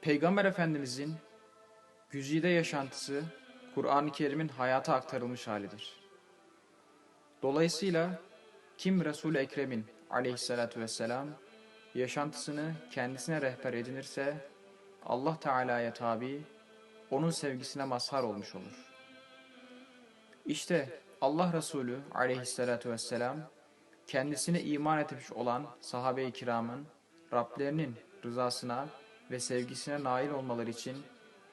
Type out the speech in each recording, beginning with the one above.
Peygamber Efendimizin güzide yaşantısı Kur'an-ı Kerim'in hayata aktarılmış halidir. Dolayısıyla kim Resul-i Ekrem'in aleyhissalatü vesselam yaşantısını kendisine rehber edinirse Allah Teala'ya tabi, onun sevgisine mazhar olmuş olur. İşte Allah Resulü aleyhissalatü vesselam kendisine iman etmiş olan sahabe-i kiramın Rablerinin rızasına ve sevgisine nail olmaları için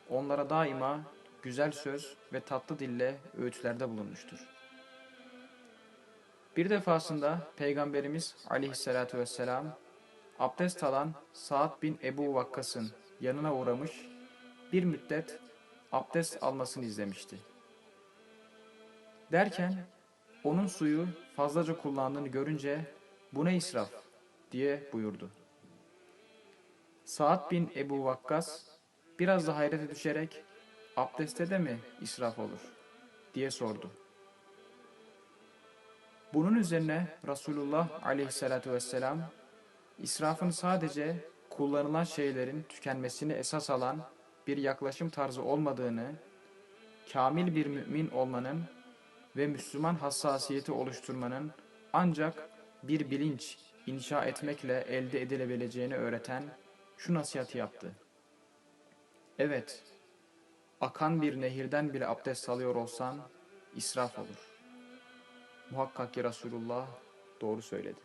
onlara daima güzel söz ve tatlı dille öğütlerde bulunmuştur. Bir defasında Peygamberimiz aleyhissalatü vesselam abdest alan Sa'd bin Ebu Vakkas'ın yanına uğramış bir müddet abdest almasını izlemişti. Derken onun suyu fazlaca kullandığını görünce bu ne israf diye buyurdu. Sa'd bin Ebu Vakkas biraz da hayrete düşerek abdestte de mi israf olur diye sordu. Bunun üzerine Resulullah aleyhissalatü vesselam israfın sadece kullanılan şeylerin tükenmesini esas alan bir yaklaşım tarzı olmadığını, kamil bir mümin olmanın ve Müslüman hassasiyeti oluşturmanın ancak bir bilinç inşa etmekle elde edilebileceğini öğreten şu nasihati yaptı. Evet, akan bir nehirden bile abdest alıyor olsan israf olur. Muhakkak ki Resulullah doğru söyledi.